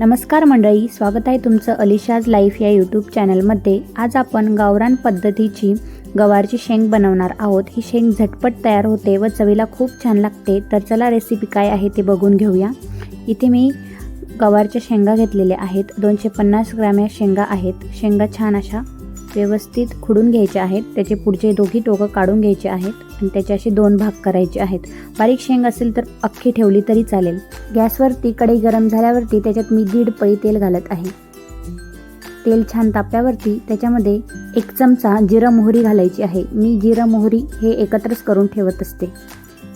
नमस्कार मंडळी स्वागत आहे तुमचं अलिशाज लाईफ या यूट्यूब चॅनलमध्ये आज आपण गावरान पद्धतीची गवारची शेंग बनवणार आहोत. ही शेंग झटपट तयार होते व चवीला खूप छान लागते. तर चला रेसिपी काय आहे ते बघून घेऊया. इथे मी गवारच्या शेंगा घेतलेल्या आहेत. दोनशे पन्नास ग्रॅम या शेंगा आहेत. शेंगा छान अशा व्यवस्थित खुडून घ्यायचे आहेत. त्याचे पुढचे दोघी टोकं काढून घ्यायचे आहेत आणि त्याचे असे दोन भाग करायचे आहेत. बारीक शेंग असेल तर अख्खी ठेवली तरी चालेल. गॅसवरती कढई गरम झाल्यावरती त्याच्यात मी दीड पळी तेल घालत आहे. तेल छान तापल्यावरती त्याच्यामध्ये एक चमचा जिरं मोहरी घालायची आहे. मी जिरं मोहरी हे एकत्रच करून ठेवत असते.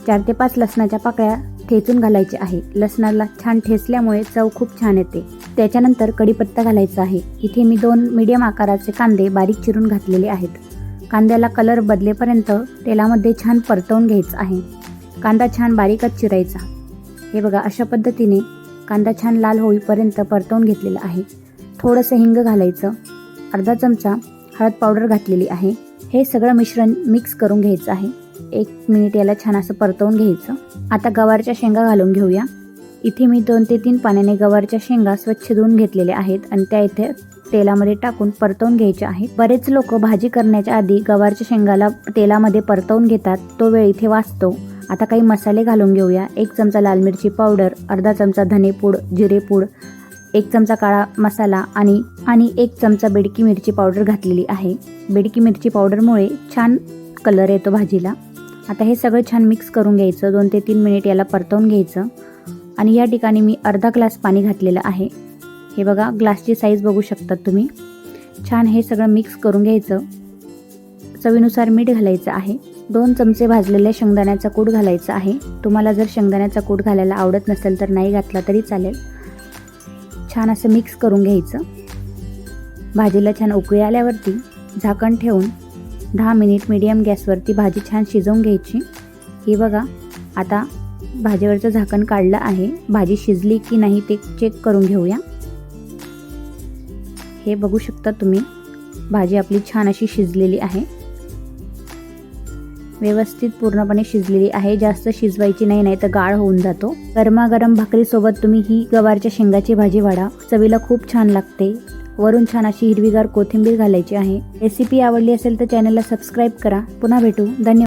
चार ते पाच लसणाच्या पाकळ्या ठेचून घालायच्या आहे. लसणाला छान ठेचल्यामुळे चव खूप छान येते. त्याच्यानंतर कढीपत्ता घालायचा आहे. इथे मी दोन मीडियम आकाराचे कांदे बारीक चिरून घातलेले आहेत. कांद्याला कलर बदलेपर्यंत तेलामध्ये छान परतवून घ्यायचं आहे. कांदा छान बारीकच चिरायचा. हे बघा अशा पद्धतीने कांदा छान लाल होईपर्यंत परतवून घेतलेला आहे. थोडंसं हिंग घालायचं. अर्धा चमचा हळद पावडर घातलेली आहे. हे सगळं मिश्रण मिक्स करून घ्यायचं आहे. एक मिनिट याला छान असं परतवून घ्यायचं. आता गवारच्या शेंगा घालून घेऊया. इथे मी दोन ते तीन पाण्याने गवारच्या शेंगा स्वच्छ धुवून घेतलेल्या आहेत आणि त्या इथे तेलामध्ये टाकून परतवून घ्यायचे आहेत. बरेच लोक भाजी करण्याच्या आधी गवारच्या शेंगाला तेलामध्ये परतवून घेतात. तो वेळ इथे वाचतो. आता काही मसाले घालून घेऊया. एक चमचा लाल मिरची पावडर अर्धा चमचा धनेपूड जिरेपूड एक चमचा काळा मसाला आणि आणि एक चमचा बेडकी मिरची पावडर घातलेली आहे. बेडकी मिरची पावडरमुळे छान कलर येतो भाजीला. आता हे सगळं छान मिक्स करून घ्यायचं. दोन ते तीन मिनिट याला परतवून घ्यायचं. आणि या ठिकाणी मी अर्धा ग्लास पाणी घातलेलं आहे. हे बघा ग्लासची साईज बघू शकतात तुम्ही. छान हे सगळं मिक्स करून घ्यायचं. चवीनुसार मीठ घालायचं आहे. दोन चमचे भाजलेल्या शेंगदाण्याचा कूट घालायचा आहे. तुम्हाला जर शेंगदाण्याचा कूट घालायला आवडत नसेल तर नाही घातला तरी चालेल. छान असं मिक्स करून घ्यायचं. भाजीला छान उकळी आल्यावरती झाकण ठेवून दहा मिनिट मीडियम गॅसवरती भाजी छान शिजवून घ्यायची. ही बघा आता भाजीवरचं झाकण काढलं आहे. भाजी शिजली की नाही ते चेक करून घेऊया. हे बघू शकता तुम्ही. भाजी आपली छान अशी शिजलेली आहे. व्यवस्थित पूर्णपणे शिजलेली आहे. जास्त शिजवायची नाही नाही तर गाळ होऊन जातो. गरमागरम भाकरीसोबत तुम्ही ही गवारच्या शेंगाची भाजी वाढा. चवीला खूप छान लागते. वरून छान अशी हिरवीगार कोथिंबीर घालायची आहे. रेसिपी आवडली असेल तर चॅनलला सबस्क्राईब करा. पुन्हा भेटू. धन्यवाद.